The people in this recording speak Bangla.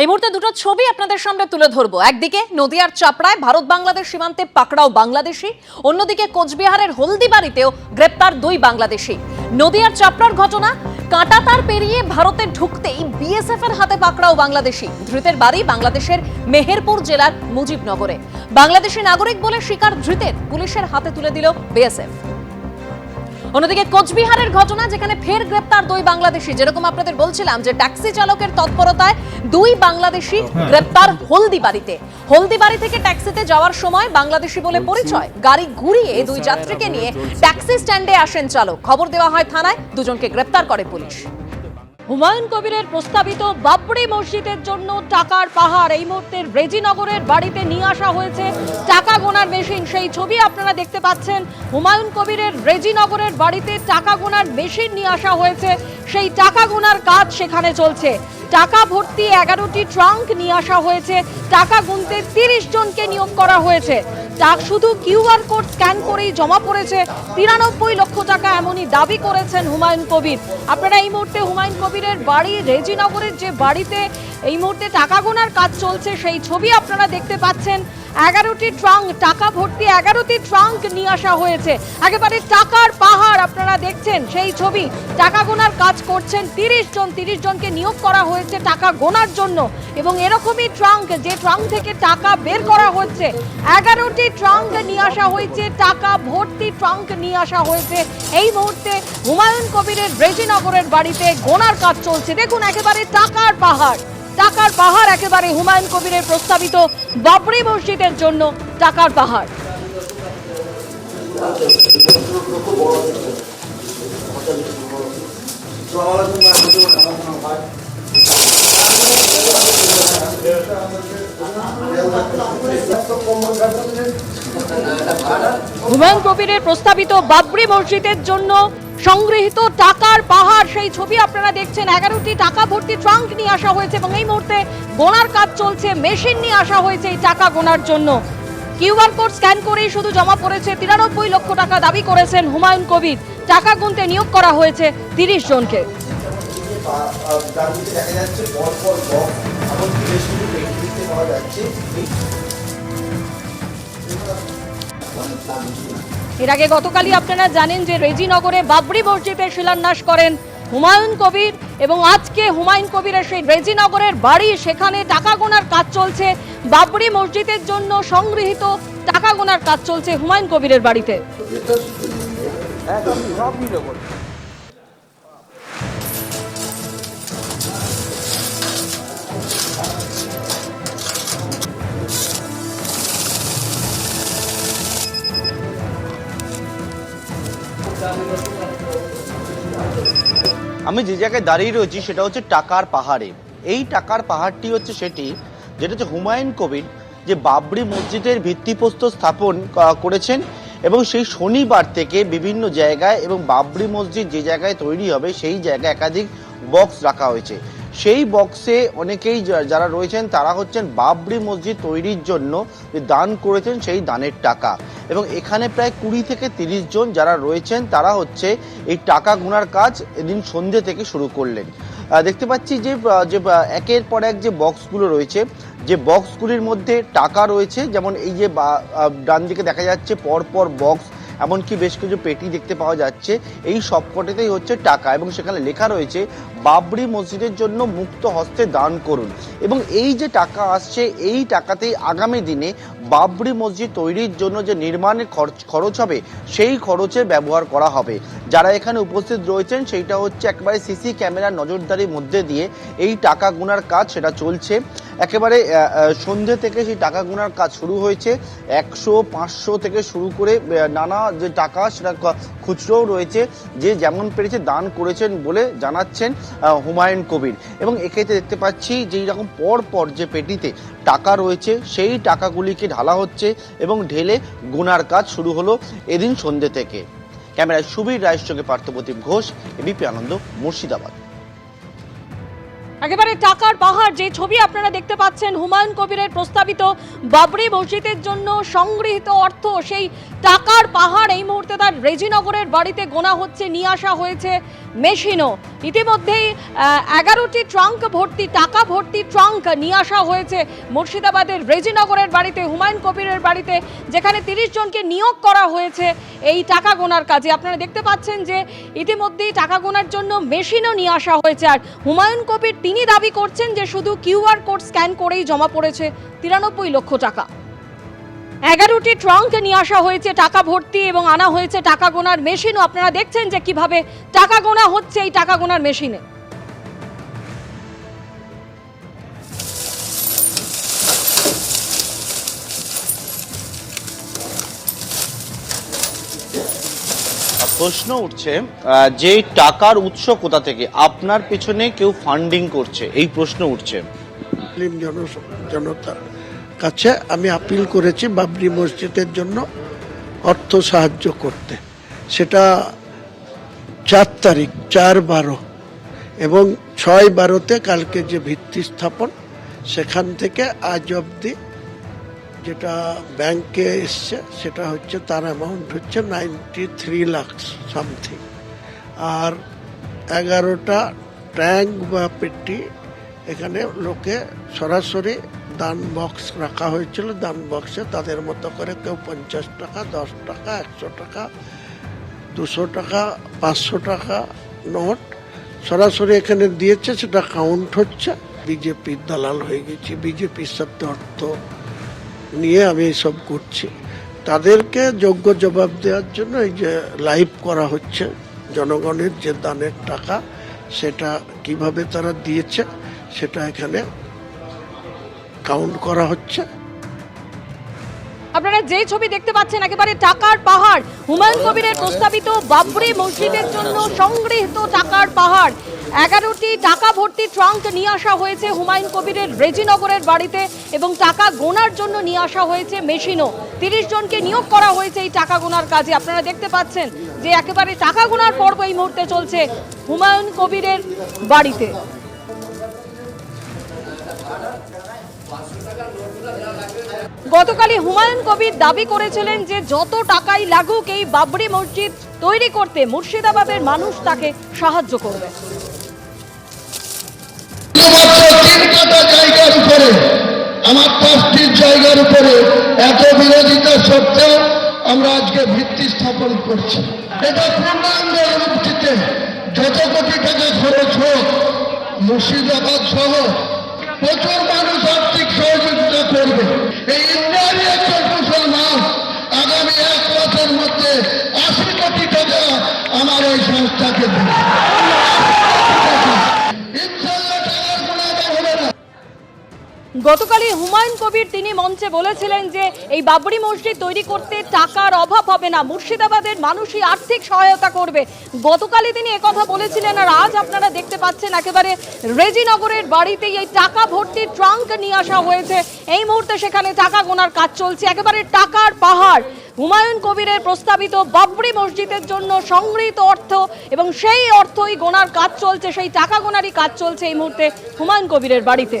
এই মুহূর্তে দুটো ছবি আপনাদের সামনে তুলে ধরবো। একদিকে নদিয়ার চাপড়ায় ভারত বাংলাদেশ সীমান্তে পাকড়াও বাংলাদেশি, অন্যদিকে কোচবিহারের হলদিবাড়িতেও গ্রেপ্তার দুই বাংলাদেশি। নদিয়ার চাপড়ার ঘটনা, কাঁটাতার পেরিয়ে ভারতে ঢুকতেই বিএসএফ এর হাতে পাকড়াও বাংলাদেশি। ধৃতের বাড়ি বাংলাদেশের মেহেরপুর জেলার মুজিবনগরে। বাংলাদেশি নাগরিক বলে স্বীকার ধৃতের, পুলিশের হাতে তুলে দিল বিএসএফ। অন্যদিকে কোচবিহারের ঘটনা যেখানে ফের গ্রেপ্তার দুই বাংলাদেশি। যেরকম আপনাদের বলছিলাম যে ট্যাক্সি চালকের তৎপরতায় দুই বাংলাদেশি গ্রেপ্তার হলদিবাড়িতে। হলদিবাড়ি থেকে ট্যাক্সিতে যাওয়ার সময় বাংলাদেশি বলে পরিচয়। গাড়ি ঘুরিয়ে দুই যাত্রীকে নিয়ে ট্যাক্সি স্ট্যান্ডে আসেন চালক। খবর দেওয়া হয় থানায়। দুজনকে গ্রেপ্তার করে পুলিশ। হুমায়ুন কবিরের প্রস্তাবিত বাবরি মসজিদের জন্য টাকার পাহাড়। এই মুহূর্তে রেজিনগরের বাড়িতে নিয়ে আসা হয়েছে টাকা গোনার মেশিন। সেই ছবি আপনারা দেখতে পাচ্ছেন। হুমায়ুন কবিরের রেজিনগরের বাড়িতে টাকা গোনার মেশিন নিয়ে আসা হয়েছে। সেই টাকা গোনার কাজ সেখানে চলছে। টাকা ভর্তি এগারোটি ট্রাঙ্ক নিয়ে আসা হয়েছে। টাকা গুনতে তিরিশ জনকে নিয়োগ করা হয়েছে। তা শুধু কিউআর কোড স্ক্যান করেই জমা পড়েছে। তিরানব্বই লক্ষ টাকা এমনই দাবি করেছেন হুমায়ুন কবির। আপনারা এই মুহূর্তে হুমায়ুন কবিরের বাড়ি, রেজিনগরের যে বাড়িতে এই মুহূর্তে টাকা গোনার কাজ চলছে, সেই ছবি আপনারা দেখতে পাচ্ছেন। এগারোটি ট্রাঙ্ক টাকা ভর্তি এগারোটি ট্রাঙ্ক নিয়ে আসা হয়েছে। একেবারে টাকার পাহাড় আপনারা দেখছেন সেই ছবি। টাকা গোনার কাজ করছেন তিরিশ জন, তিরিশ জনকে নিয়োগ করা হয়েছে টাকা গোনার জন্য। এবং এরকমই ট্রাঙ্ক যে ট্রাঙ্ক থেকে টাকা বের করা হচ্ছে, এগারোটি ট্রাঙ্ক নিয়ে আসা হয়েছে, টাকা ভর্তি ট্রাঙ্ক নিয়ে আসা হয়েছে। এই মুহূর্তে হুমায়ুন কবিরের রেজিনগরের বাড়িতে গোনার কাজ চলছে। দেখুন, একেবারে টাকার পাহাড়। টাকার পাহাড় একেবারে হুমায়ুন কবিরের প্রস্তাবিত বাবরি মসজিদের জন্য টাকার পাহাড়। হুমায়ুন কবিরের প্রস্তাবিত বাবরি মসজিদের জন্য সংগৃহীত টাকার পাহাড়, সেই ছবি আপনারা দেখছেন। এগারোটি টাকা ভর্তি ট্রাঙ্ক নিয়ে আসা হয়েছে এবং এই মুহূর্তে গোনার কাজ চলছে, মেশিন নিয়ে আসা হয়েছে এই টাকা গোনার জন্য। কিউআর কোড স্ক্যান করেই শুধু জমা পড়েছে, তিরানব্বই লক্ষ টাকা দাবি করেছেন হুমায়ুন কবির। টাকা গুনতে নিয়োগ করা হয়েছে তিরিশ জনকে। দেখা যাচ্ছে বেশ কিছু যাচ্ছে এর আগে গতকালই আপনারা জানেন যে রেজিনগরে বাবরি মসজিদের শিলান্যাস করেন হুমায়ুন কবির এবং আজকে হুমায়ুন কবিরের সেই রেজিনগরের বাড়ি, সেখানে টাকা গোনার কাজ চলছে। বাবরি মসজিদের জন্য সংগৃহীত টাকা গোনার কাজ চলছে হুমায়ুন কবিরের বাড়িতে। আমি যে জায়গায় দাঁড়িয়ে রয়েছি সেটা হচ্ছে টাকার পাহাড়ে। এই টাকার পাহাড়টি হচ্ছে সেটি যেটা হচ্ছে হুমায়ুন কবির যে বাবরি মসজিদের ভিত্তিপ্রস্তর স্থাপন করেছেন এবং সেই শনিবার থেকে বিভিন্ন জায়গায় এবং বাবরি মসজিদ যে জায়গায় তৈরি হবে সেই জায়গায় একাধিক বক্স রাখা হয়েছে। সেই বক্সে অনেকেই যারা রয়েছেন, তারা হচ্ছেন বাবরি মসজিদ তৈরির জন্য যে দান করেছেন সেই দানের টাকা। এবং এখানে প্রায় কুড়ি থেকে তিরিশ জন যারা রয়েছেন, তারা হচ্ছে এই টাকা গুনার কাজ এদিন সন্ধ্যে থেকে শুরু করলেন। দেখতে পাচ্ছি যে যে একের পর এক যে বক্সগুলো রয়েছে, যে বক্সগুলির মধ্যে টাকা রয়েছে, যেমন এই যে ডান দিকে দেখা যাচ্ছে পর পর বক্স এমনকি বেশ কিছু পেটি দেখতে পাওয়া যাচ্ছে। এই সবকটাতেই হচ্ছে টাকা এবং সেখানে লেখা রয়েছে, বাবরি মসজিদের জন্য মুক্ত হস্তে দান করুন। এবং এই যে টাকা আসছে, এই টাকাতেই আগামী দিনে বাবরি মসজিদ তৈরির জন্য যে নির্মাণের খরচ খরচ হবে, সেই খরচে ব্যবহার করা হবে। যারা এখানে উপস্থিত রয়েছেন, সেইটা হচ্ছে একবারে সিসি ক্যামেরার নজরদারির মধ্যে দিয়ে এই টাকা গুনার কাজ সেটা চলছে। একেবারে সন্ধ্যে থেকে সেই টাকা গোনার কাজ শুরু হয়েছে। একশো, পাঁচশো থেকে শুরু করে নানা যে টাকা, সেটা খুচরোও রয়েছে। যে যেমন পেরেছে দান করেছেন বলে জানাচ্ছেন হুমায়ুন কবির। এবং এক্ষেত্রে দেখতে পাচ্ছি যে রকম পর পর যে পেটিতে টাকা রয়েছে, সেই টাকাগুলিকে ঢালা হচ্ছে এবং ঢেলে গোনার কাজ শুরু হলো এদিন সন্ধ্যে থেকে। ক্যামেরায় সুবীর রায়ের সঙ্গে পার্থপ্রতিম ঘোষ এবিপি আনন্দ, মুর্শিদাবাদ। একেবারে টাকার পাহাড়, যে ছবি আপনারা দেখতে পাচ্ছেন, হুমায়ুন কবিরের প্রস্তাবিত বাবরি মসজিদের জন্য সংগৃহীত অর্থ, সেই টাকার পাহাড় এই মুহূর্তে তার রেজিনগরের বাড়িতে গোনা হচ্ছে, নিয়ে আসা হয়েছে মেশিনও। ইতিমধ্যেই এগারোটি ট্রাঙ্ক ভর্তি, টাকা ভর্তি ট্রাঙ্ক নিয়ে আসা হয়েছে মুর্শিদাবাদের রেজিনগরের বাড়িতে, হুমায়ুন কবিরের বাড়িতে, যেখানে তিরিশ জনকে নিয়োগ করা হয়েছে। এই টাকা গোনার কাজে। আপনারা দেখতে পাচ্ছেন যে ইতিমধ্যেই টাকা গোনার জন্য মেশিনও নিয়ে আসা হয়েছে। আর হুমায়ুন কবির তিনি দাবি করছেন যে শুধু কিউআর কোড স্ক্যান করেই জমা পড়েছে তিরানব্বই লক্ষ টাকা। এগারোটি ট্রাঙ্ক নিয়ে আসা হয়েছে, টাকা ভর্তি এবং আনা হয়েছে টাকা গোনার মেশিনও। আপনারা দেখছেন যে কীভাবে টাকা গোনা হচ্ছে এই টাকা গোনার মেশিনে। প্রশ্ন উঠছে যে টাকার উৎস কোথা থেকে? আপনার পেছনে কেউ ফান্ডিং করছে, এই প্রশ্ন উঠছে। মুসলিম জন- জনতার কাছে আমি আপিল করেছি বাবরি মসজিদের জন্য অর্থ সাহায্য করতে। সেটা চার তারিখ, চার বারো এবং ছয় বারোতে কালকে যে ভিত্তি স্থাপন, সেখান থেকে আজ অবধি যেটা ব্যাংকে এসছে, সেটা হচ্ছে তার অ্যামাউন্ট হচ্ছে নাইনটি থ্রি লাখ সামথিং আর এগারোটা ট্যাঙ্ক বা পেটি এখানে লোকে সরাসরি দান বক্স রাখা হয়েছিল। দান বক্সে তাদের মতো করে কেউ পঞ্চাশ টাকা, দশ টাকা, একশো টাকা, দুশো টাকা, পাঁচশো টাকা নোট সরাসরি এখানে দিয়েছে। সেটা কাউন্ট হচ্ছে। বিজেপির দালাল হয়ে গেছি। বিজেপির সাথে অর্থ নিয়ে আমি এসব করছি। তাদেরকে যোগ্য জবাব দেওয়ার জন্য এই যে লাইভ করা হচ্ছে, জনগণের যে দানের টাকা, সেটা কীভাবে তারা দিয়েছে, সেটা এখানে কাউন্ট করা হচ্ছে। আপনারা যে ছবি দেখতে পাচ্ছেন, একেবারে টাকার পাহাড়। হুমায়ুন কবিরের প্রস্তাবিত বাবরি মসজিদের জন্য সংগৃহীত টাকার পাহাড়। এগারোটি টাকা ভর্তি ট্রাঙ্ক নিয়ে আসা হয়েছে। হুমায়ুন কবিরের রেজিনগরের বাড়িতে এবং টাকা গোনার জন্য নিয়ে আসা হয়েছে মেশিনও। তিরিশ জনকে নিয়োগ করা হয়েছে এই টাকা গোনার কাজে। আপনারা দেখতে পাচ্ছেন যে একেবারে টাকা গোনার পর্ব এই মুহূর্তে চলছে হুমায়ুন কবিরের বাড়িতে। গতকালই হুমায়ুন কবির দাবি করেছিলেন যে যত টাকাই লাগুক, এই বাবরি মসজিদ তৈরি করতে মুর্শিদাবাদের মানুষ তাকে সাহায্য করবে। উপরে আমার পাঁচটি জায়গার উপরে এত বিরোধিতা সত্ত্বেও আমরা আজকে ভিত্তি স্থাপন করছি। এটা পূর্ণাঙ্গ দিতে যত কোটি টাকা খরচ হোক, মুর্শিদাবাদ সহ প্রচুর মানুষ আর্থিক সহযোগিতা করবে। এই ইন্ডিয়ারই একজন মুসলমান আগামী এক মাসের মধ্যে আশি কোটি টাকা আমার এই সংস্থাকে দেবে। গতকালই হুমায়ুন কবির তিনি মঞ্চে বলেছিলেন যে এই বাবরি মসজিদ তৈরি করতে টাকার অভাব হবে না, মুর্শিদাবাদের মানুষই আর্থিক সহায়তা করবে। গতকালই তিনি একথা বলেছিলেন আর আজ আপনারা দেখতে পাচ্ছেন একেবারে রেজিনগরের বাড়িতেই এই টাকা ভর্তি ট্রাঙ্ক নিয়ে আসা হয়েছে। এই মুহূর্তে সেখানে টাকা গোনার কাজ চলছে, একেবারে টাকার পাহাড়। হুমায়ুন কবিরের প্রস্তাবিত বাবরি মসজিদের জন্য সংগৃহীত অর্থ এবং সেই অর্থই গোনার কাজ চলছে, সেই টাকা গোনারই কাজ চলছে এই মুহূর্তে হুমায়ুন কবিরের বাড়িতে।